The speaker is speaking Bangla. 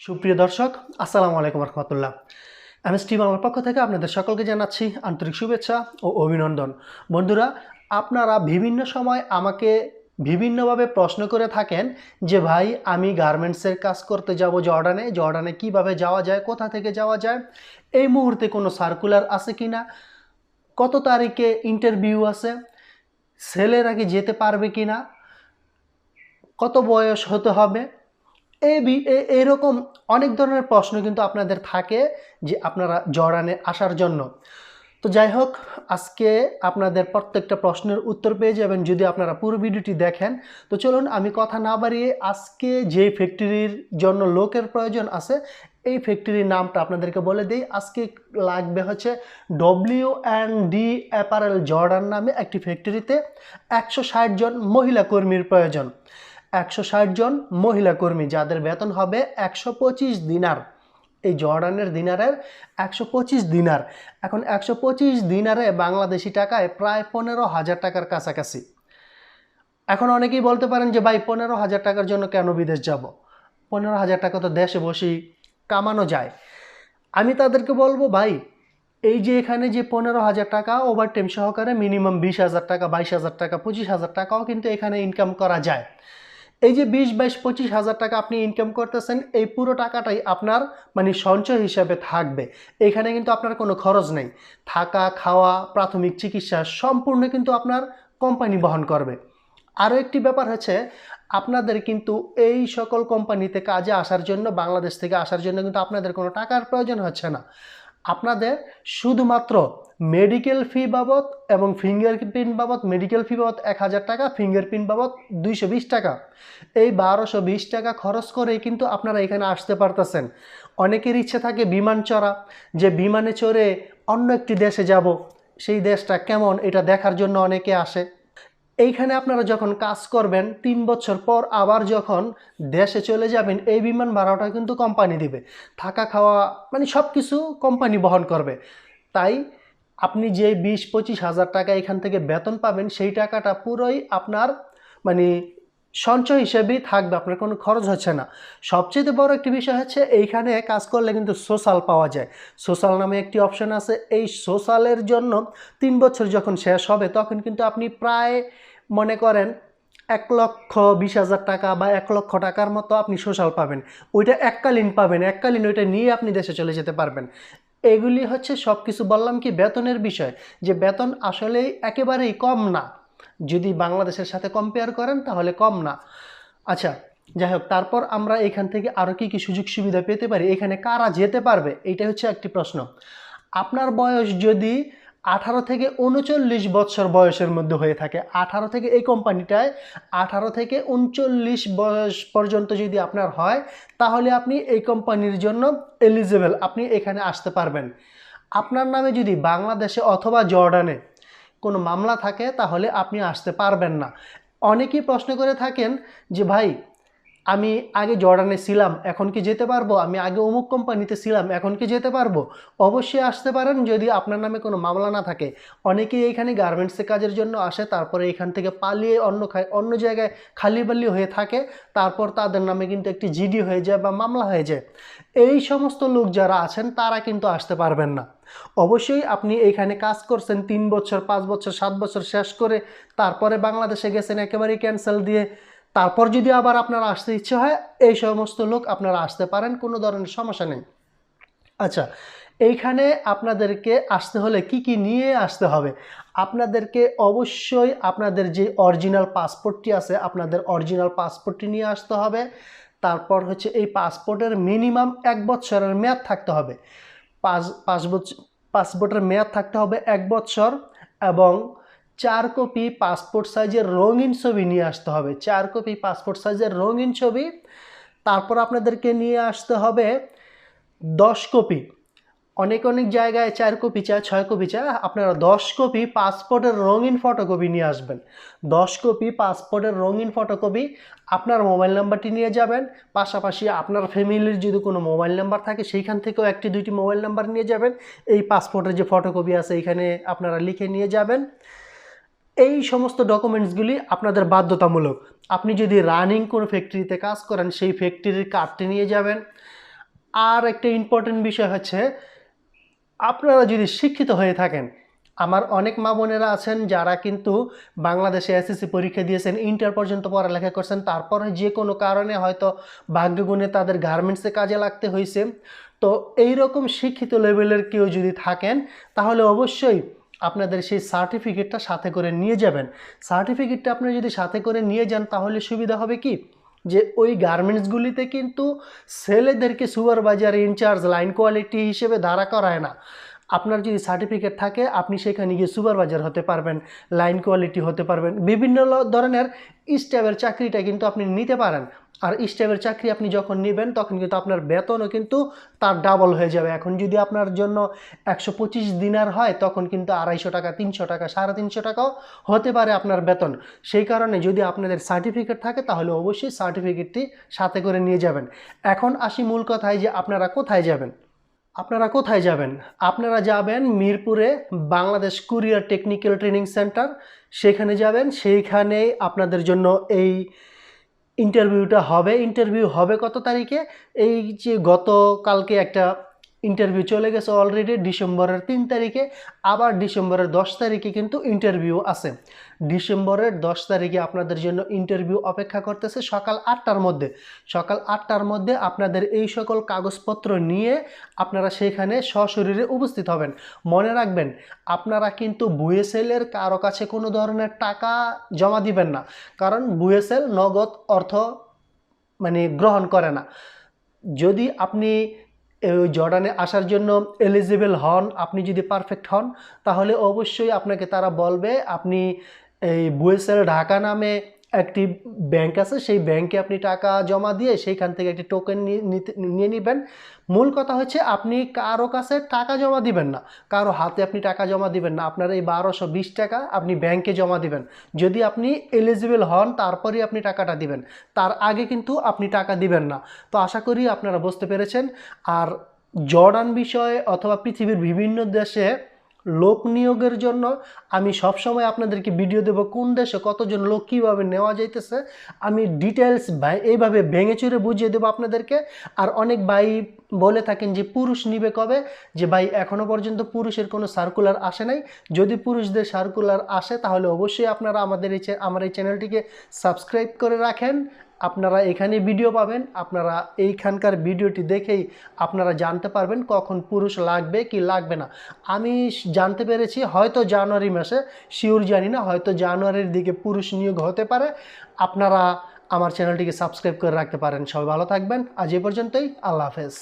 সুপ্রিয় দর্শক, আসসালামু আলাইকুম রহমতুল্লাহ। আমি স্টিভ আমার পক্ষ থেকে আপনাদের সকলকে জানাচ্ছি আন্তরিক শুভেচ্ছা ও অভিনন্দন। বন্ধুরা, আপনারা বিভিন্ন সময় আমাকে বিভিন্নভাবে প্রশ্ন করে থাকেন যে, ভাই, আমি গার্মেন্টসের কাজ করতে যাব জর্ডানে জর্ডানে কীভাবে যাওয়া যায়, কোথা থেকে যাওয়া যায়, এই মুহূর্তে কোনো সার্কুলার আছে কি না, কত তারিখে ইন্টারভিউ আছে, ছেলেরা কি যেতে পারবে কি না, কত বয়স হতে হবে এই বি- এ- এরকম অনেক ধরনের প্রশ্ন কিন্তু আপনাদের থাকে যে আপনারা জর্ডানে আসার জন্য। তো যাই হোক, আজকে আপনাদের প্রত্যেকটা প্রশ্নের উত্তর পেয়ে যাবেন যদি আপনারা পুরো ভিডিওটি দেখেন। তো চলুন, আমি কথা না বাড়িয়ে আজকে যে ফ্যাক্টরির জন্য লোকের প্রয়োজন আছে, এই ফ্যাক্টরির নামটা আপনাদেরকে বলে দিই। আজকে লাগবে হচ্ছে W and D apparel Jordan নামে একটি ফ্যাক্টরিতে একশো ষাট জন মহিলা কর্মীর প্রয়োজন। একশো ষাট জন মহিলা কর্মী, যাদের বেতন হবে একশো পঁচিশ দিনার। এই জর্ডানের দিনারের একশো পঁচিশ দিনার। এখন একশো পঁচিশ দিনারে বাংলাদেশি টাকায় প্রায় পনেরো হাজার টাকার কাছাকাছি। এখন অনেকেই বলতে পারেন যে, ভাই, পনেরো হাজার টাকার জন্য কেন বিদেশ যাব? পনেরো হাজার টাকা তো দেশে বসেই কামানো যায়। আমি তাদেরকে বলব, ভাই, এই যে এখানে যে পনেরো হাজার টাকা ওভার টাইম সহকারে মিনিমাম বিশ হাজার টাকা, বাইশ হাজার টাকা, পঁচিশ হাজার টাকাও কিন্তু এখানে ইনকাম করা যায়। এই যে বিশ, বাইশ, পঁচিশ হাজার টাকা আপনি ইনকাম করতেছেন, এই পুরো টাকাটাই আপনার মানে সঞ্চয় হিসাবে থাকবে। এখানে কিন্তু আপনার কোনো খরচ নেই। থাকা, খাওয়া, প্রাথমিক চিকিৎসা সম্পূর্ণ কিন্তু আপনার কোম্পানি বহন করবে। আরও একটি ব্যাপার হচ্ছে, আপনাদের কিন্তু এই সকল কোম্পানিতে কাজে আসার জন্য, বাংলাদেশ থেকে আসার জন্য কিন্তু আপনাদের কোনো টাকার প্রয়োজন হচ্ছে না। আপনাদের শুধুমাত্র মেডিকেল ফি বাবদ এবং ফিঙ্গারপ্রিন্ট বাবদ মেডিকেল ফি বাবদ এক হাজার টাকা ফিঙ্গারপ্রিন্ট বাবদ দুইশো বিশ টাকা। এই বারোশো বিশ টাকা খরচ করেই কিন্তু আপনারা এখানে আসতে পারতেছেন। অনেকের ইচ্ছে থাকে বিমান চড়া, যে বিমানে চড়ে অন্য একটি দেশে যাব। সেই দেশটা কেমন, এটা দেখার জন্য অনেকে আসে। এইখানে আপনারা যখন কাজ করবেন, তিন বছর পর আবার যখন দেশে চলে যাবেন, এই বিমান ভাড়াটা কিন্তু কোম্পানি দিবে। থাকা খাওয়া মানে সব কিছু কোম্পানি বহন করবে। তাই আপনি যে বিশ, পঁচিশ হাজার টাকা এখান থেকে বেতন পাবেন, সেই টাকাটা পুরোই আপনার মানে সঞ্চয় হিসেবেই থাকবে, আপনার কোনো খরচ হচ্ছে না। সবচেয়ে বড় একটি বিষয় হচ্ছে, এইখানে কাজ করলে কিন্তু সোশ্যাল পাওয়া যায়। সোশ্যাল নামে একটি অপশন আছে। এই সোশ্যালের জন্য তিন বছর যখন শেষ হবে, তখন কিন্তু আপনি প্রায় মনে করেন এক লক্ষ বিশ হাজার টাকা বা এক লক্ষ টাকার মতো আপনি সোশ্যাল পাবেন। ওইটা এককালীন পাবেন, এককালীন ওইটা নিয়ে আপনি দেশে চলে যেতে পারবেন। এগুলি হচ্ছে সব কিছু বললাম কি বেতনের বিষয়। যে বেতন আসলেই একেবারেই কম না। যদি বাংলাদেশের সাথে কম্পেয়ার করেন তাহলে কম না। আচ্ছা যাই হোক, তারপর আমরা এখান থেকে আরও কী কী সুযোগ সুবিধা পেতে পারি? এখানে কারা যেতে পারবে? এইটা হচ্ছে একটি প্রশ্ন। আপনার বয়স যদি আঠারো থেকে উনচল্লিশ বছর বয়সের মধ্যে হয়ে থাকে। আঠারো থেকে এই কোম্পানিটায় আঠারো থেকে উনচল্লিশ বয়স পর্যন্ত যদি আপনার হয়, তাহলে আপনি এই কোম্পানির জন্য এলিজেবল আপনি এখানে আসতে পারবেন। আপনার নামে যদি বাংলাদেশে অথবা জর্ডানে কোনো মামলা থাকে, তাহলে আপনি আসতে পারবেন না। অনেকেই প্রশ্ন করে থাকেন যে, ভাই আমি আগে জর্ডানে ছিলাম, এখন কি যেতে পারব? আমি আগে অমুক কোম্পানিতে ছিলাম, এখন কি যেতে পারব? অবশ্যই আসতে পারেন যদি আপনার নামে কোনো মামলা না থাকে। অনেকেই এইখানে গার্মেন্টসে কাজের জন্য আসে, তারপরে এখান থেকে পালিয়ে অন্য অন্য জায়গায় খালি বালি হয়ে থাকে, তারপর তাদের নামে কিন্তু একটি জিডি হয়ে যায় বা মামলা হয়ে যায়। এই সমস্ত লোক যারা আছেন, তারা কিন্তু আসতে পারবেন না। অবশ্যই আপনি এইখানে কাজ করছেন তিন বছর, পাঁচ বছর, সাত বছর শেষ করে, তারপরে বাংলাদেশে গেছেন, একেবারেই ক্যান্সেল দিয়ে তারপর যদি আবার আপনার আসতে ইচ্ছে হয়, এই সমস্ত লোক আপনারা আসতে পারেন, কোনো ধরনের সমস্যা নেই। আচ্ছা এইখানে আপনাদেরকে আসতে হলে কি কি নিয়ে আসতে হবে? আপনাদেরকে অবশ্যই আপনাদের যে অরিজিনাল পাসপোর্টটি আছে, আপনাদের অরিজিনাল পাসপোর্টটি নিয়ে আসতে হবে। তারপর হচ্ছে এই পাসপোর্টের মিনিমাম এক বছরের মেয়াদ থাকতে হবে। পাস বছর পাসপোর্টের মেয়াদ থাকতে হবে এক বছর এবং চার কপি পাসপোর্ট সাইজের রঙিন ছবি নিয়ে আসতে হবে। চার কপি পাসপোর্ট সাইজের রঙিন ছবি। তারপর আপনাদেরকে নিয়ে আসতে হবে দশ কপি। অনেক অনেক জায়গায় চার কপি চা ছয় কপি চা আপনারা দশ কপি পাসপোর্টের রঙিন ফটোকপি নিয়ে আসবেন। দশ কপি পাসপোর্টের রঙিন ফটোকপি আপনার মোবাইল নাম্বারটি নিয়ে যাবেন। পাশাপাশি আপনার ফ্যামিলির যদি কোনো মোবাইল নাম্বার থাকে, সেইখান থেকেও একটি, দুইটি মোবাইল নাম্বার নিয়ে যাবেন। এই পাসপোর্টের যে ফটোকপি আছে, এইখানে আপনারা লিখে নিয়ে যাবেন। এই সমস্ত ডকুমেন্টসগুলি আপনাদের বাধ্যতামূলক। আপনি যদি রানিং কোনো ফ্যাক্টরিতে কাজ করেন, সেই ফ্যাক্টরির কার্ডটি নিয়ে যাবেন। আর একটা ইম্পর্টেন্ট বিষয় হচ্ছে, আপনারা যদি শিক্ষিত হয়ে থাকেন, আমার অনেক মা বোনেরা আছেন যারা কিন্তু বাংলাদেশে এসএসসি পরীক্ষা দিয়েছেন ইন্টার পর্যন্ত পড়ালেখা করছেন, তারপরে যে কোনো কারণে হয়তো ভাগ্যগুণে তাদের গার্মেন্টসে কাজে লাগতে হয়েছে তো এই রকম শিক্ষিত লেভেলের কেউ যদি থাকেন, তাহলে অবশ্যই আপনাদের সেই সার্টিফিকেটটা সাথে করে নিয়ে যাবেন। সার্টিফিকেটটা আপনি যদি সাথে করে নিয়ে যান, তাহলে সুবিধা হবে কি? যে ওই গার্মেন্টসগুলিতে কিন্তু ছেলেদেরকে সুপারভাইজার ইনচার্জ লাইন কোয়ালিটি হিসেবে দাঁড়া করায় না। আপনার যদি সার্টিফিকেট থাকে, আপনি সেখানে গিয়ে সুপারভাইজার হতে পারবেন লাইন কোয়ালিটি হতে পারবেন। বিভিন্ন ধরনের স্টাফের চাকরিটা কিন্তু আপনি নিতে পারেন। আর স্টাফের চাকরি আপনি যখন নেবেন, তখন কিন্তু আপনার বেতনও কিন্তু তার ডাবল হয়ে যাবে। এখন যদি আপনার জন্য একশো পঁচিশ দিনার হয়, তখন কিন্তু আড়াইশো টাকা, তিনশো টাকা, সাড়ে তিনশো টাকাও হতে পারে আপনার বেতন। সেই কারণে যদি আপনাদের সার্টিফিকেট থাকে, তাহলে অবশ্যই সার্টিফিকেটটি সাথে করে নিয়ে যাবেন। এখন আসি মূল কথায় যে আপনারা কোথায় যাবেন? আপনারা কোথায় যাবেন? আপনারা যাবেন মিরপুরে Bangladesh courier technical training centre. সেখানে যাবেন সেইখানে আপনাদের জন্য এই ইন্টারভিউটা হবে ইন্টারভিউ হবে কত তারিখে? এই যে গতকালকে একটা ইন্টারভিউ চলে গেছে অলরেডি ডিসেম্বরের তিন তারিখে, আবার ডিসেম্বরের দশ তারিখে কিন্তু ইন্টারভিউ আছে। ডিসেম্বরের দশ তারিখে আপনাদের জন্য ইন্টারভিউ অপেক্ষা করতেছে সকাল আটটার মধ্যে। সকাল আটটার মধ্যে আপনাদের এই সকল কাগজপত্র নিয়ে আপনারা সেখানে সশরীরে উপস্থিত হবেন। মনে রাখবেন, আপনারা কিন্তু বুয়েসেলের কারও কাছে কোনো ধরনের টাকা জমা দিবেন না। কারণ বুয়েসেল নগদ অর্থ মানে গ্রহণ করে না। যদি আপনি জর্ডানে আসার জন্য এলিজিবল হন, আপনি যদি পারফেক্ট হন, তাহলে অবশ্যই আপনাকে তারা বলবে, আপনি এই বুয়েসেল ঢাকা নামে একটি ব্যাংক আছে, সেই ব্যাংকে আপনি টাকা জমা দিয়ে সেইখান থেকে একটি টোকেন নিয়ে নেবেন। মূল কথা হচ্ছে আপনি কারও কাছে টাকা জমা দিবেন না। কারও হাতে আপনি টাকা জমা দিবেন না। আপনার এই বারোশো বিশ টাকা আপনি ব্যাংকে জমা দিবেন। যদি আপনি এলিজিবল হন, তারপরেই আপনি টাকাটা দিবেন। তার আগে কিন্তু আপনি টাকা দিবেন না। তো আশা করি আপনারা বুঝতে পেরেছেন। আর জর্ডান বিষয়ে অথবা পৃথিবীর বিভিন্ন দেশে লোক নিয়োগের জন্য আমি সবসময় আপনাদেরকে ভিডিও দেবো কোন দেশে কতজন লোক কীভাবে নেওয়া যাইতেছে। আমি ডিটেলস এইভাবে ভেঙে চুরে বুঝিয়ে দেবো আপনাদেরকে। আর অনেক ভাই বলে থাকেন যে পুরুষ নিবে কবে? যে ভাই এখনও পর্যন্ত পুরুষের কোনো সার্কুলার আসে নাই। যদি পুরুষদের সার্কুলার আসে তাহলে অবশ্যই আপনারা আমাদের এই আমার এই চ্যানেলটিকে সাবস্ক্রাইব করে রাখেন। আপনারা এখানে ভিডিও পাবেন, আপনারা এইখানকার ভিডিওটি দেখেই আপনারা জানতে পারবেন কখন পুরুষ লাগবে কি লাগবে না। আমি জানতে পেরেছি হয়তো জানুয়ারি মাসে শিওর জানি না, হয়তো জানুয়ারির দিকে পুরুষ নিয়োগ হতে পারে। আপনারা আমার চ্যানেলটিকে সাবস্ক্রাইব করে রাখতে পারেন। সবাই ভালো থাকবেন। আজ এ পর্যন্তই, আল্লাহ হাফেজ।